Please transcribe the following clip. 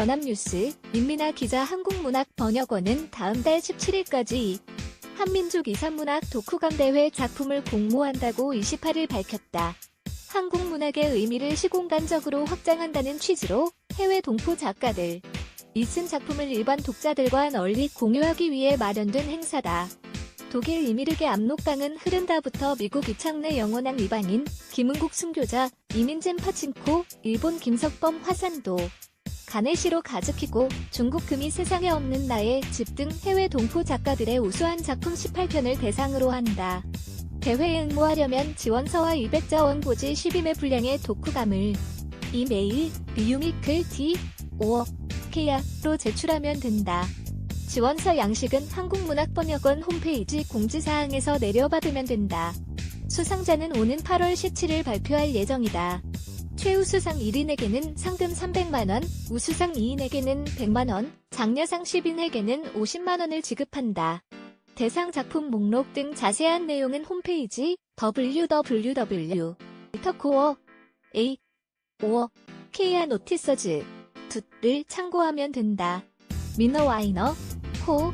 연합뉴스 민민아 기자 한국문학 번역원은 다음 달 17일까지 한민족 이산문학 독후감대회 작품을 공모한다고 28일 밝혔다. 한국문학의 의미를 시공간적으로 확장한다는 취지로 해외 동포 작가들, 이쓴 작품을 일반 독자들과 널리 공유하기 위해 마련된 행사다. 독일 이미르게 압록강은 흐른다부터 미국 이창래 영원한 이방인, 김은국 순교자, 이민잼 파친코, 일본 김석범 화산도, 가네시로 가즈키고 중국 금이 세상에 없는 나의 집 등 해외 동포 작가들의 우수한 작품 18편을 대상으로 한다. 대회에 응모하려면 지원서와 200자 원 고지 12매 분량의 독후감을 이메일 비유미클 D 5 케야로 제출하면 된다. 지원서 양식은 한국문학번역원 홈페이지 공지사항에서 내려받으면 된다. 수상자는 오는 8월 17일 발표할 예정이다. 최우수상 1인에게는 상금 300만원, 우수상 2인에게는 100만원, 장려상 10인에게는 50만원을 지급한다. 대상 작품 목록 등 자세한 내용은 홈페이지 www. 터코어 a 5 케이아 노티서즈 tut를 참고하면 된다. 미너 와이너 涂